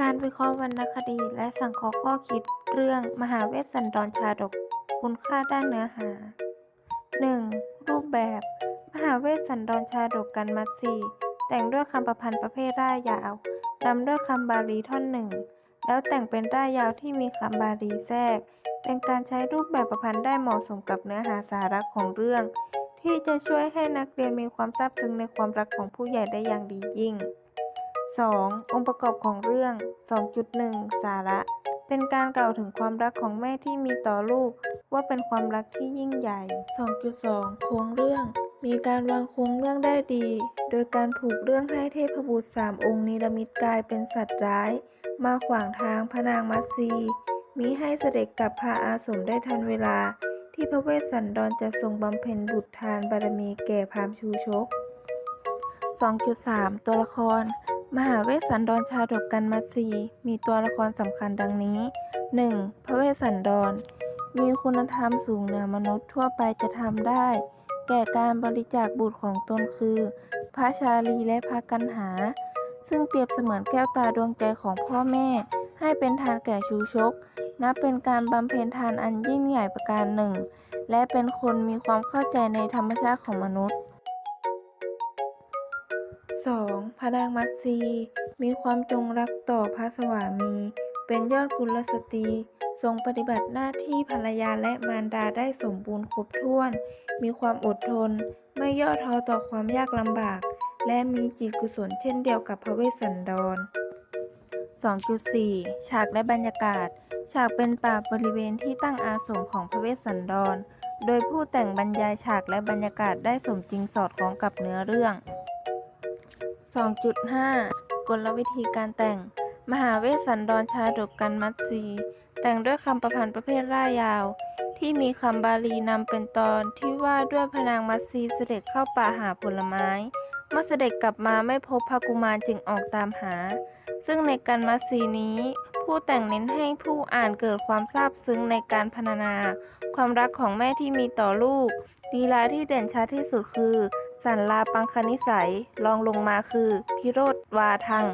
การวิเคราะห์วรรณคดีและสังเคราะห์ข้อคิดเรื่องมหาเวสสันดรชาดก คุณค่าด้านเนื้อหา 1. รูปแบบ มหาเวสสันดรชาดกกันมัตสีแต่งด้วยคำประพันธ์ประเภทร่ายยาวนำด้วยคำบาลีท่อนหนึ่ง แล้วแต่งเป็นร่ายยาวที่มีคำบาลีแทรก เป็นการใช้รูปแบบประพันธ์ได้เหมาะสมกับเนื้อหาสาระของเรื่อง ที่จะช่วยให้นักเรียนมีความซาบซึ้งในความรักของผู้ใหญ่ได้อย่างดียิ่ง 2. องค์ประกอบของเรื่อง 2.1 สาระ เป็นการกล่าวถึงความรักของแม่ที่มีต่อลูก ว่าเป็นความรักที่ยิ่งใหญ่ 2.2 โครงเรื่อง มีการวางโครงเรื่องได้ดี โดยการผูกเรื่องให้เทพบุตรสามองค์นิรมิตกายเป็นสัตว์ร้าย มาขวางทางพระนางมัตสีมิให้เสด็จกลับพาอาสมได้ทันเวลา ที่พระเวสสันดรจะทรงบำเพ็ญบุตรทานบารมีแก่พราหมณ์ชูชก 2.3 ตัวละคร มหาเวสสันดรชาดกกันมัตสีมีตัวละครสำคัญดังนี้ 1. พระเวสสันดร มีคุณธรรมสูงเหนือมนุษย์ทั่วไปจะทำได้ แก่การบริจาคบุตรของตนคือ พระชาลีและพระกันหา ซึ่งเปรียบเสมือนแก้วตาดวงใจของพ่อแม่ ให้เป็นทานแก่ชูชก นับเป็นการบำเพ็ญทานอันยิ่งใหญ่ประการหนึ่ง และเป็นคนมีความเข้าใจในธรรมชาติของมนุษย์ 2. พระนางมัตสีมีความจงรักต่อพระสวามี เป็นยอดกุลสตรี ทรงปฏิบัติหน้าที่ภรรยาและมารดาได้สมบูรณ์ครบถ้วน มีความอดทน ไม่ย่อท้อต่อความยากลำบาก และมีจิตกุศลเช่นเดียวกับพระเวสสันดร 2.4 ฉากและบรรยากาศ ฉากเป็นป่าบริเวณที่ตั้งอาสมของพระเวสสันดร โดยผู้แต่งบรรยายฉากและบรรยากาศได้สมจริงสอดคล้องกับเนื้อเรื่อง 2.5 กลวิธีการแต่ง มหาเวสสันดรชาดกกันมัตสีแต่งด้วยคำประพันธ์ประเภทร่ายยาว ที่มีคำบาลีนำเป็นตอนที่ว่าด้วยพนางมัตสีเสด็จเข้าป่าหาผลไม้ เมื่อเสด็จกลับมาไม่พบพระกุมารจึงออกตามหา ซึ่งในกันมัตสีนี้ ผู้แต่งเน้นให้ผู้อ่านเกิดความซาบซึ้งในการพรรณนา ความรักของแม่ที่มีต่อลูกลีลาที่เด่นชัดที่สุดคือ สันลาปังคณิสัยรองลงมาคือ พิโรธวาทัง